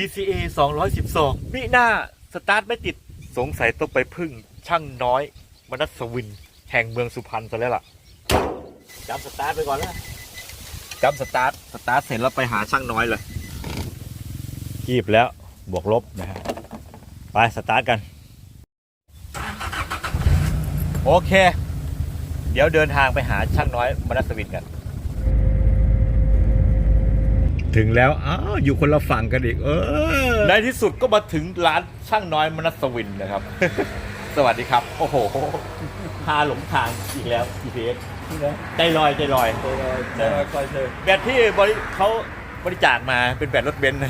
CCA 212มิหน้าสตาร์ทไม่ติดสงสัยต้องไปพึ่งช่างน้อยมนัสวิน แห่งเมืองสุพรรณซะแล้วล่ะจำสตาร์ทไปก่อนแล้วจำสตาร์ทสตาร์ทเสร็จแล้วไปหาช่างน้อยเลยกีบแล้วบวกลบนะฮะไปสตาร์ทกัน โอเค เดี๋ยวเดินทางไปหาช่างน้อยมนัสวินกัน ถึงแล้วอ้าวอยู่คนละฝั่งกันอีก เออ ในที่สุดก็มาถึงร้านช่างน้อยมนัสวินนะครับ สวัสดีครับ โอ้โห พาหลงทางอีกแล้ว GPS ใจลอยใจลอยจะคอยเธอแบตที่บริเขาบริจาคมาเป็นแบตรถเบนซ์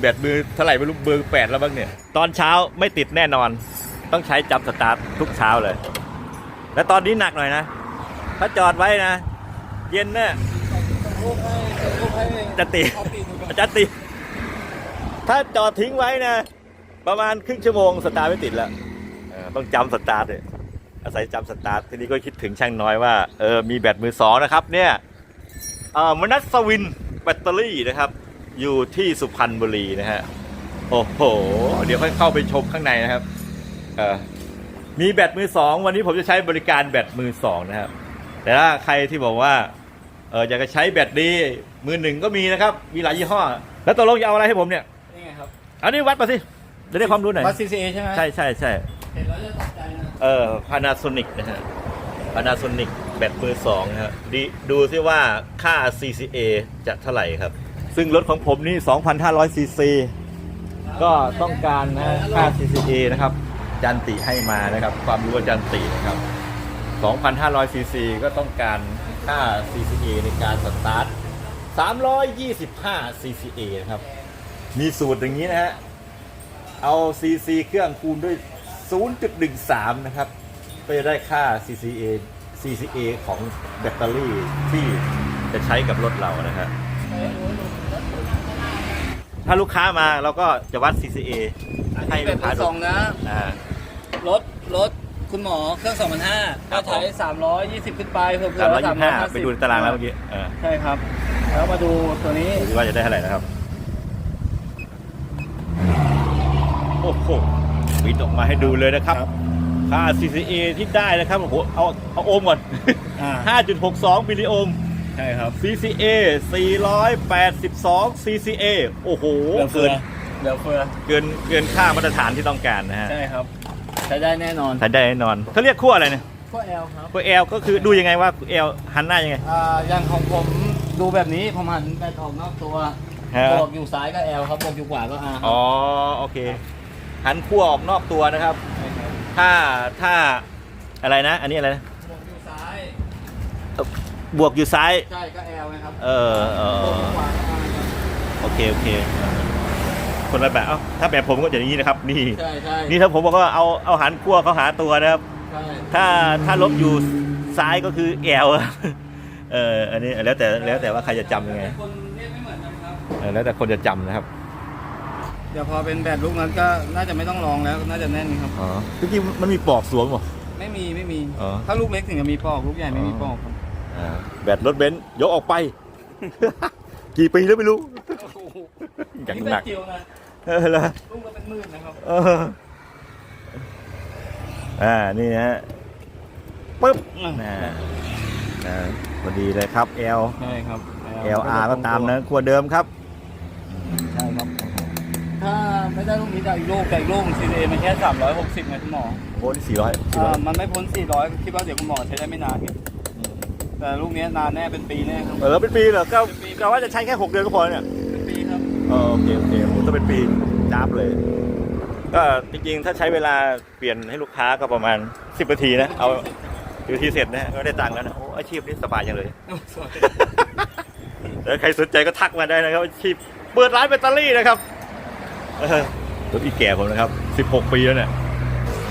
แบตมือเท่าไหร่ไม่รู้เบอร์แปดแล้วบ้างเนี่ย ตอนเช้าไม่ติดแน่นอน ต้องใช้จับสตาร์ททุกเช้าเลย และตอนนี้หนักหน่อยนะ ถ้าจอดไว้นะ เย็นเนี่ยลูกให้ลูกให้ จะตีจารย์ติถ้าจอดทิ้งไว้นะ ประมาณครึ่งชั่วโมงสตาร์ไม่ติดแล้วต้องจำสตาร์ทเลยอาศัยจำสตาร์ททีนี้ก็คิดถึงช่างน้อยว่าเออมีแบตมือสองนะครับ เนี่ยเออมนัสวินแบตเตอรี่นะครับ อยู่ที่สุพรรณบุรีนะฮะโอ้โห เดี๋ยวค่อยเข้าไปชมข้างในนะครับเออมีแบตมือสองวันนี้ผมจะใช้บริการแบตมือสองนะครับ แต่ถ้าใครที่บอกว่า เอออยากจะใช้แบตดี มือหนึ่งก็มีนะครับ มีหลายยี่ห้อ แล้วตกลงจะเอาอะไรให้ผมเนี่ยนี่ไงครับอันนี้วัดมาสิจะได้ความรู้หน่อยวัด CCA ใช่ไหมใช่ใช่ใช่เห็นแล้วจะตกใจนะเออ Panasonic นะฮะ Panasonic แบตมือสองนะฮะดีดูซิว่าค่า CCA จะเท่าไหร่ครับ ซึ่งรถของผมนี่ 2,500 cc ก็ต้องการนะฮะค่า CCA นะครับ จันติให้มานะครับ ความรู้ว่าจันตินะครับ 2,500 cc ก็ต้องการ ค่า CCA ในการสตาร์ท 325 CCA นะครับ มีสูตรอย่างนี้นะฮะ เอา CC เครื่องคูณด้วย 0.13 นะครับ ก็จะได้ค่า CCA CCA ของแบตเตอรี่ที่จะใช้กับรถเรานะฮะถ้าลูกค้ามาเราก็จะวัด CCA ให้เป็ลูนกค้าสดูองนะ อ่ารถรถ คุณหมอเครื่อง 2,500ครัก็บใช้320 ขึ้นไปเพิ่มสามร้อยยี่สิบห้าไปดูในตารางแล้วเมื่อกี้เออใช่ครับ แล้วมาดูตัวนี้ ดูว่าจะได้เท่าไหร่นะครับ โอ้โหวิดออกมาให้ดูเลยนะครับค่า CCA ที่ได้นะครับโอ้โหเอาเอาโอห์มก่อน อ่า5.62มิลลิโอห์ม ใช่ครับ CCA 482 CCA โอ้โหเหลือเฟืเกิอนเหลือเฟือเกินเกินค่ามาตรฐานที่ต้องการนะฮะ ใช่ครับใช้ได้แน่นอนใช้ได้แน่นอนเขาเรียกขั้วอะไรเนี่ยพวกแอลครับขั้ว L ก็คือดูยังไงว่า L หันหน้ายังไงอ่าอย่างของผมดูแบบนี้ผมหันไปทองนอกตัวฮะบวกอยู่ซ้ายก็แอลครับบวกอยู่ขวาก็อาร์อ๋อโอเค หันขั้วออกนอกตัวนะครับใช่ครับ ถ้าถ้าอะไรนะ อันนี้อะไรนะบวกอยู่ซ้ายบวกอยู่ซ้ายใช่ก็แอลนะครับเออเอบวกออยู่ขวาก็อาร์ครับโอเคโอเค คนละแบบเอ้าถ้าแบบผมก็อย่างนี้นะครับ นี่ ใช่ใช่นี่ถ้าผมบอกว่าเอาเอาหันขั้วเขาหาตัวนะครับ ใช่ถ้าถ้าลบอยู่ซ้ายก็คือแอลเอออันนี้แล้วแต่แล้วแต่ว่าใครจะจำยังไงคนเรียกไม่เหมือนกันครับ เออแล้วแต่คนจะจำนะครับเดี๋ยวพอเป็นแบบลูกนั้นก็น่าจะไม่ต้องลองแล้วน่าจะแน่นครับ อ๋อจริงๆมันมีปลอกสวมเหรอ ไม่มีไม่มี อ๋อถ้าลูกเล็กถึงจะมีปอกลูกใหญ่ไม่มีปอกครับอ่าแบตรถเบนซ์ยกออกไป กี่ปีแล้วไม่รู้ อย่างหนัก นี่เป็จิ๋วนะ เออเหรอลูกก็เป็นหมื่นนะครับเอออ่านี่ฮะปึ๊บนะอ่าพอดีเลยครับ L ใช่ครับ LR ก็ตามนะขั้วเดิมครับ ใช่ครับ ถ้าไม่ได้ลูกนี้จะอีกลูกแต่อีกลูก CA มันแค่ 360ไงคุณหมอโอ้นี่สี่ร้อยสี่ร้อ่าอยมันไม่พ้น 400 คิดว่าเดี๋ยวคุณหมอใช้ได้ไม่นานไงแต่ลูกนี้นานแน่เป็นปีแน่ครับ เออเป็นปีเหรอก็เป็นปีก็ว่าจะใช้แค่หกเดือนก็พอเนี่ยเป็นปีครับ เออโอเคโอเคโอ้ ถ้าเป็นปีจับเลย ก็จริงๆ ถ้าใช้เวลาเปลี่ยนให้ลูกค้าก็ประมาณ10นาทีนะ เอา10นาทีเสร็จนะก็ได้ตังค์แล้วนะโอ้อาชีพนี้สบายจังเลยสวยแล้วใครสนใจก็ทักมาได้นะครับอาชีพเปิดร้านแบตเตอรี่นะครับเออรถอีแก่ผมนะครับ 16 ปีแล้วเนี่ย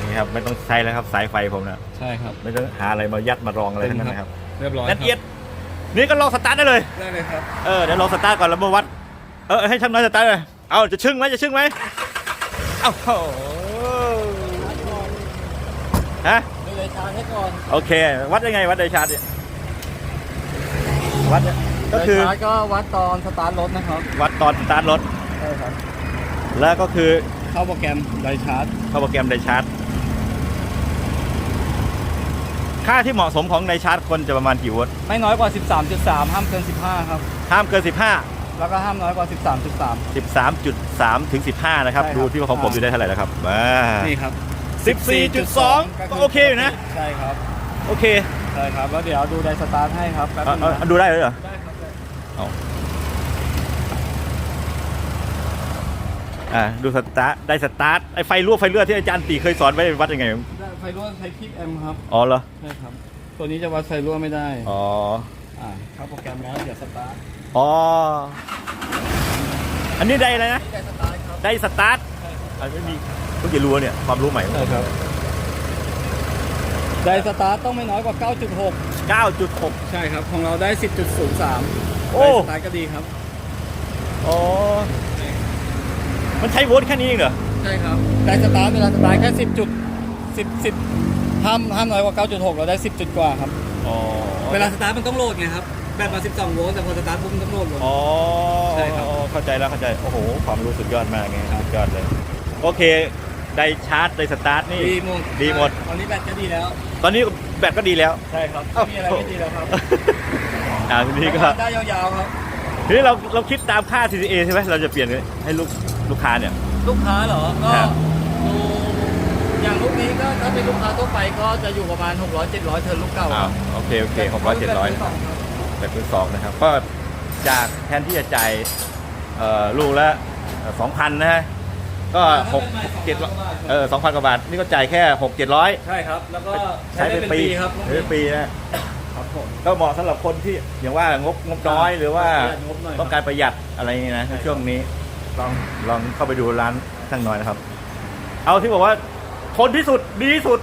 นี่ครับไม่ต้องใช้แล้วครับสายไฟผมนะใช่ครับไม่ต้องหาอะไรมายัดมารองอะไรทั้งนั้นนะครับ เรียบร้อยงั้นเอียดนี่ก็ลองสตาร์ทได้เลยได้เลยครับเออเดี๋ยวลองสตาร์ทก่อนแล้วมาวัดเออให้ช่างน้อยสตาร์ทเลย เอาจะชึ่งไหมจะชึ่งไหมเอ้าโหฮะไม่เลยชาร์จให้ก่อนโอเค วัดยังไงวัดไดชาร์จเนี่ยวัดเนี่ยก็คือชาร์จก็วัดตอนสตาร์ทรถนะครับวัดตอนสตาร์ทรถ ใช่ครับแล้วก็คือเข้าโปรแกรมไดชาร์จเข้าโปรแกรมไดชาร์จ ค่าที่เหมาะสมของไดชาร์จคนจะประมาณกี่โวลต์ไม่น้อยกว่า 13.3 ห้ามเกิน 15 ครับห้ามเกิน 15 แล้วก็ห้ามน้อยกว่า 13.3 13.3 ถึง 15 นะครับ ใช่ครับ ดูที่ว่าของผมอยู่ได้เท่าไหร่แล้วครับมานี่ครับ 14.2ก็โอเคอยู่นะ ใช่ครับ โอเคใช่ครับ แล้วเดี๋ยวดูไดสตาร์ทให้ครับแป๊บเอานึงเอานะเอาดูได้เลยเหรอ ได้ครับได้อ่าดูสตาร์ทได้สตาร์ทไอไฟรั่วไฟเลือดที่อาจารย์ตีเคยสอนไว้วัดยังไง ได้ไฟรั่วใช้คลิปแอมครับ อ๋อเหรอ ใช่ครับ ตัวนี้จะวัดไฟรั่วไม่ได้ อ๋อ อ่าเข้าโปรแกรมแล้วเดี๋ยวสตาร์ท อ๋อ อันนี้ได้อะไรนะได้สตาร์ทครับได้สตาร์ทอันไม่มีเพิ่งจะรู้เนี่ย ความรู้ใหม่ใช่ครับ ไดสตาร์ทต้องไม่น้อยกว่า 9.6 9.6 ใช่ครับ ของเราได้ 10.03 โอ้ ไดสตาร์ทก็ดีครับ อ๋อ มันใช้โวลต์แค่นี้เองเหรอ ใช่ครับ ไดสตาร์ทเวลาสตาร์ทแค่ 10จุด10 10ห้ามห้ามน้อยกว่า 9.6 เราได้ 10 จุดกว่าครับ อ๋อ เวลาสตาร์ทมันต้องโหลดไงครับ แบตมา12โวลต์แต่พอสตาร์ทปุ๊บมันต้องโหลดลง อ๋อใช่ครับเข้าใจแล้วเข้าใจ โอ้โห ความรู้สุดยอดมากไงครับ สุดยอดเลย โอเค ได้ชาร์จได้สตาร์ทนี่ ดีหมดดีหมด ตอนนี้แบตก็ดีแล้ว ตอนนี้แบตก็ดีแล้ว ใช่ครับเอ้าไม่มีอะไรไม่ดีแล้วครับอ่าทีนี้ก็ ได้ยาวๆครับ ทีนี้เราเราคิดตามค่า TCA ใช่ไหมเราจะเปลี่ยนให้ลูกลูกค้าเนี่ย ลูกค้าเหรอ ก็ครับ ดูอย่างลูกนี้ก็ถ้าเป็นลูกค้าทั่วไปก็จะอยู่ประมาณ 600 700 เทิร์นลูกเก่าอ้าวโอเค โอเคหกร้อยเจ็ดร้อย แบบมืสงครับ แบบพื้นสองนะครับ ก็จากแทนที่จะจ่ายเอ่อลูกละสองพันนะฮะก็หกเจ็ดเออสองพันกว่าบาท นี่ก็จ่ายแค่หกเจ็ดร้อยใช่ครับ แล้วก็ใช้เป็นปีครับใช้เป็นปีนะครับผมก็เหมาะสำหรับคนที่อย่างว่างบงบน้อยหรือว่าประหยัดงบหน่อยต้องการประหยัดอะไรอย่างนี้นะในช่วงนี้ลองลองเข้าไปดูร้านช่างน้อยนะครับ เอาที่บอกว่าทนที่สุดดีที่สุด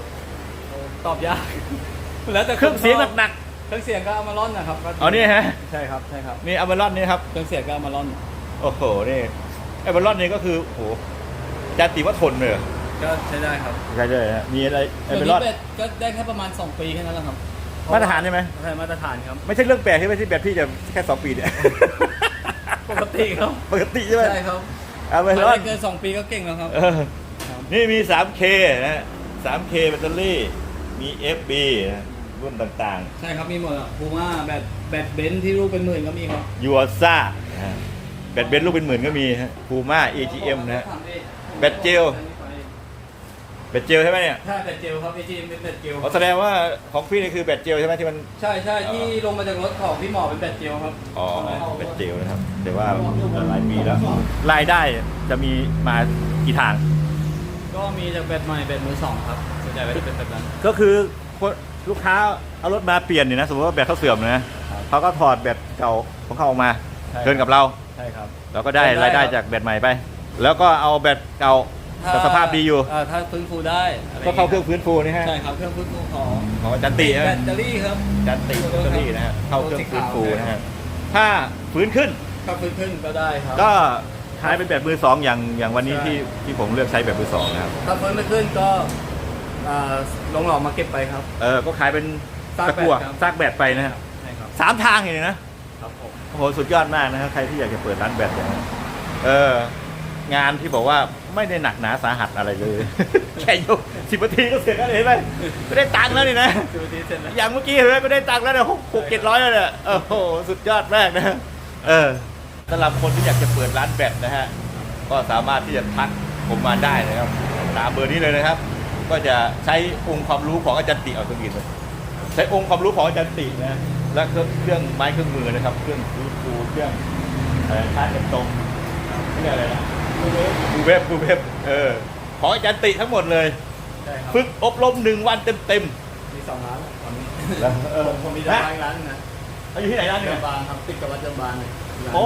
ตอบยากแล้วแต่เครื่องเสียงหนัก เครื่องเสียงก็เอามาล่อนนะครับก็ๆเอานี่ฮะ ใช่ครับใช่ครับนี่อัลเบรอนนี่ครับ เครื่องเสียงก็เอามาล่อน โอ้โห นี่อัลเบรอนนี่ก็คือโอ้โหจานติว่าทนเลยเหรอก็ใช้ได้ครับใช่เลยฮะมีอะไรอัลตัวเบรนี้อนแบตก็ได้แค่ประมาณ 2 ปีแค่นั้นแหละครับมาตรฐานใช่ไหม ใช่มาตรฐานครับ ไม่ใช่เรื่องแปลกใช่ไหมที่แบบพี่จะแค่สองปีเนี่ย ปกติครับ ปกติใช่ไหมใช่ครับอัลเบไม่รอน ได้เกิน 2 ปีก็เก่งแล้วครับ เออครับนี่มี 3K นะฮะ 3K แบตเตอรี่ มี FB นะ รุ่นต่างใช่ครับมีหมดอะพูม่าแบตแบตเบนซ์ที่รูปเป็นหมื่นก็มีครับๆยูอ z a นะฮะแบตเบนซ์ลูกเป็นหมื่นก็มีฮะพูม่า AGM นะฮะ แบตเจล แบตเจลใช่ไหมเนี่ยใช่แบตเจลครับ AGM เป็นแบตเจล อ๋อแสดงว่าของพี่นี่คือแบตเจลใช่ไหมที่มัน ใช่ใช่ที่ลงมาจากรถของพี่หมอเป็นแบตเจลครับอ๋อแบตเจลนะครับ แต่ว่าหลายปีแล้วรายได้จะมีมากี่ทาง ก็มีจากแบตใหม่แบตมือสองครับส่วนใหญ่ก็จะเป็นแบบนั้นก็คือคน ลูกค้าเอารถมาเปลี่ยนเนี่ยนะสมมติว่าแบตเขาเสื่อมนะเขาก็ถอดแบตเก่าของเขาออกมาใช่เดินกับเราใช่ครับเราก็ได้ได้รายได้ครับจากแบตใหม่ไป แล้วก็เอาแบตเก่าแต่สภาพดีอยู่าถ้าฟื้นฟูได้ะไก็เข้าเครื่องฟื้นฟูนี่ฮะใช่ครับเครื่องฟื้นฟูของของอาจันติแบนะตเตอรี่ครับอาจันติแบตเตอรี่นะฮะเข้าเครื่องฟื้นฟูนะฮะถ้าฟื้นขึ้นก็ฟื้นขึ้นก็ได้ครับก็ใช้เป็นแบบมือสองอย่างอย่างวันนี้ใช่ที่ที่ผมเลือกใช้แบบมือสองนะครับถ้าฟื้นไม่ขึ้นก็ อ่าลงหลอกมาเก็บไปครับ เออก็ขายเป็นซากตะกั่วแบตครับซากแบตไปนะฮะใช่ครับสามทางอย่างนี้นะ ครับผมโอ้โหสุดยอดมากนะครับใครที่อยากจะเปิดร้านแบตอย่างนี้เอองานที่บอกว่าไม่ได้หนักหนาสาหัสอะไรเลย แค่ยกสิบนาทีก็เสร็จแล้วเห็นไหมไม่ได้ตังค์แล้วนี่นะดูทีเสร็จแล้ว อย่างเมื่อกี้เห็นไหมไม่ได้ตังค์แล้วเนี่ยหกหกเจ็ดร้อยแล้วเนี่ยโอ้โหสุดยอดมากนะเออสำหรับคนที่อยากจะเปิดร้านแบตนะฮะ ก็สามารถที่จะทักผมมาได้นะครับ ตามเบอร์นี้เลยนะครับ ก็จะใช้องค์ความรู้ของอาจารย์ติเอาตัวกินเลยใช้องค์ความรู้ของอาจารย์ตินะและเครื่องเครื่องไม้เครื่องมือนะครับ เครื่องฟูฟูเครื่องเอ่อชาร์จเต็มตรงเรียกอะไรนะบูเว็บบูเว็บเออของอาจารย์ติทั้งหมดเลยใช่ครับฝึกอบรมหนึ่งวันเต็มเต็มมีสองร้านตอนนี้ๆแล้วเออผมมีนะร้านร้านนะ เขาอยู่ที่ไหนร้านเดิเนี่ยมบางครับติดกับวัดเดิมบางเลยร้านโอ้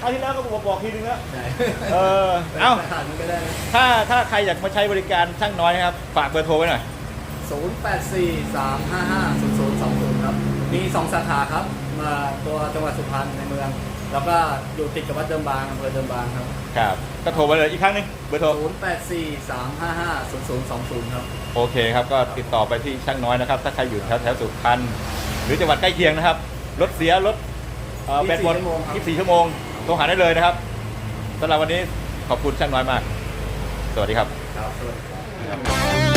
คราวที่แล้วก็บอกบอกทีนึงแล้ว ใช่เออเอ้าผ่านมันก็ได้นะถ้าถ้าใครอยากมาใช้บริการช่างน้อยนะครับ ฝากเบอร์โทรไว้หน่อย ศูนย์แปดสี่สามห้าห้าศูนย์ศูนย์สองศูนย์ครับ มีสองสาขาครับ มาตัวจังหวัดสุพรรณในเมือง แล้วก็อยู่ติดกับวัดเดิมบางอำเภอเดิมบางครับครับ ก็โทรมาเลยอีกครั้งหนึงเบอร์โทร ศูนย์แปดสี่สามห้าห้าศูนย์ศูนย์สองศูนย์ครับ โอเคครับ ก็ติดต่อไปที่ช่างน้อยนะครับ ถ้าใครอยู่แถวแถวสุพรรณหรือจังหวัดใกล้เคียงนะครับ รถเสียรถเอ่อแบตหมด24ชั่วโมงครับ 24 ชั่วโมงโทรหาได้เลยนะครับสำหรับวันนี้ขอบคุณช่างน้อยมาก สวัสดีครับ ครับสวัสดีครับ